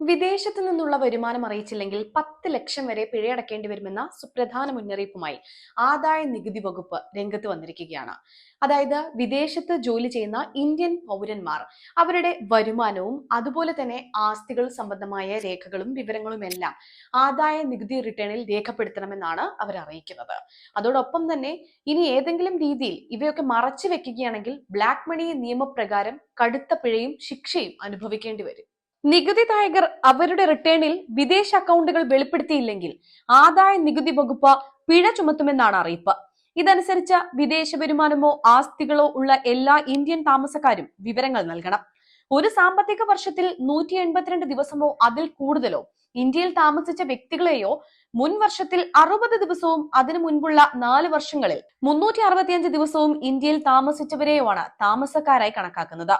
വിദേശത്ത് നിന്നുള്ള വരുമാനം അറിയിച്ചില്ലെങ്കിൽ പത്ത് ലക്ഷം വരെ പിഴയടക്കേണ്ടി വരുമെന്ന സുപ്രധാന മുന്നറിയിപ്പുമായി ആദായ നികുതി വകുപ്പ് രംഗത്ത് വന്നിരിക്കുകയാണ്. അതായത് വിദേശത്ത് ജോലി ചെയ്യുന്ന ഇന്ത്യൻ പൗരന്മാർ അവരുടെ വരുമാനവും അതുപോലെ തന്നെ ആസ്തികൾ സംബന്ധമായ രേഖകളും വിവരങ്ങളും എല്ലാം ആദായ നികുതി റിട്ടേണിൽ രേഖപ്പെടുത്തണമെന്നാണ് അവർ അറിയിക്കുന്നത്. അതോടൊപ്പം തന്നെ ഇനി ഏതെങ്കിലും രീതിയിൽ ഇവയൊക്കെ മറച്ചു വെക്കുകയാണെങ്കിൽ ബ്ലാക്ക് മണി നിയമപ്രകാരം കടുത്ത പിഴയും ശിക്ഷയും അനുഭവിക്കേണ്ടി വരും. നികുതിദായകർ അവരുടെ റിട്ടേണിൽ വിദേശ അക്കൗണ്ടുകൾ വെളിപ്പെടുത്തിയില്ലെങ്കിൽ ആദായ നികുതി വകുപ്പ് പിഴ ചുമത്തുമെന്നാണ് അറിയിപ്പ്. ഇതനുസരിച്ച് വിദേശ വരുമാനമോ ആസ്തികളോ ഉള്ള എല്ലാ ഇന്ത്യൻ താമസക്കാരും വിവരങ്ങൾ നൽകണം. ഒരു സാമ്പത്തിക വർഷത്തിൽ നൂറ്റി എൺപത്തിരണ്ട് ദിവസമോ അതിൽ കൂടുതലോ ഇന്ത്യയിൽ താമസിച്ച വ്യക്തികളെയോ മുൻ വർഷത്തിൽ അറുപത് ദിവസവും അതിനു മുൻപുള്ള നാല് വർഷങ്ങളിൽ മുന്നൂറ്റി അറുപത്തിയഞ്ച് ദിവസവും ഇന്ത്യയിൽ താമസിച്ചവരെയുമാണ് താമസക്കാരായി കണക്കാക്കുന്നത്.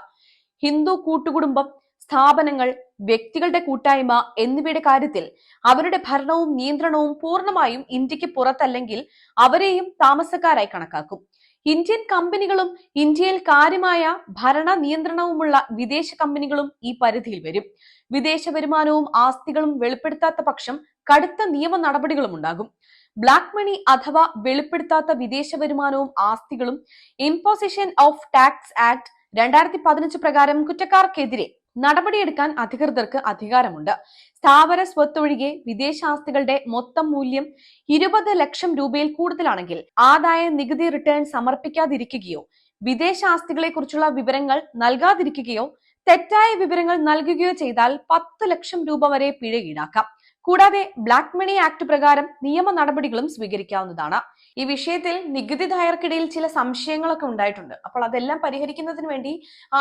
ഹിന്ദു കൂട്ടുകുടുംബം സ്ഥാപനങ്ങൾ വ്യക്തികളുടെ കൂട്ടായ്മ എന്നിവയുടെ കാര്യത്തിൽ അവരുടെ ഭരണവും നിയന്ത്രണവും പൂർണമായും ഇന്ത്യയ്ക്ക് പുറത്തല്ലെങ്കിൽ അവരെയും താമസക്കാരായി കണക്കാക്കും. ഇന്ത്യൻ കമ്പനികളും ഇന്ത്യയിൽ കാര്യമായ ഭരണ നിയന്ത്രണവുമുള്ള വിദേശ കമ്പനികളും ഈ പരിധിയിൽ വരും. വിദേശ വരുമാനവും ആസ്തികളും വെളിപ്പെടുത്താത്ത പക്ഷം കടുത്ത നിയമ നടപടികളും ഉണ്ടാകും. ബ്ലാക്ക് മണി അഥവാ വെളിപ്പെടുത്താത്ത വിദേശ വരുമാനവും ആസ്തികളും ഇമ്പോസിഷൻ ഓഫ് ടാക്സ് ആക്ട് രണ്ടായിരത്തി പതിനഞ്ച് പ്രകാരം കുറ്റക്കാർക്കെതിരെ നടപടിയെടുക്കാൻ അധികൃതർക്ക് അധികാരമുണ്ട്. സ്ഥാവര സ്വത്തൊഴികെ വിദേശാസ്തികളുടെ മൊത്തം മൂല്യം ഇരുപത് ലക്ഷം രൂപയിൽ കൂടുതലാണെങ്കിൽ ആദായ നികുതി റിട്ടേൺ സമർപ്പിക്കാതിരിക്കുകയോ വിദേശാസ്തികളെക്കുറിച്ചുള്ള വിവരങ്ങൾ നൽകാതിരിക്കുകയോ തെറ്റായ വിവരങ്ങൾ നൽകുകയോ ചെയ്താൽ പത്ത് ലക്ഷം രൂപ വരെ പിഴ ഈടാക്കാം. കൂടാതെ ബ്ലാക്ക് മണി ആക്ട് പ്രകാരം നിയമ നടപടികളും സ്വീകരിക്കാവുന്നതാണ്. ഈ വിഷയത്തിൽ നികുതിദായർക്കിടയിൽ ചില സംശയങ്ങളൊക്കെ ഉണ്ടായിട്ടുണ്ട്. അപ്പോൾ അതെല്ലാം പരിഹരിക്കുന്നതിന് വേണ്ടി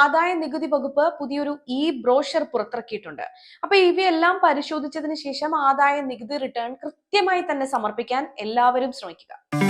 ആദായ നികുതി വകുപ്പ് പുതിയൊരു ഇ ബ്രോഷർ പുറത്തിറക്കിയിട്ടുണ്ട്. അപ്പൊ ഇവയെല്ലാം പരിശോധിച്ചതിന് ശേഷം ആദായ നികുതി റിട്ടേൺ കൃത്യമായി തന്നെ സമർപ്പിക്കാൻ എല്ലാവരും ശ്രമിക്കുക.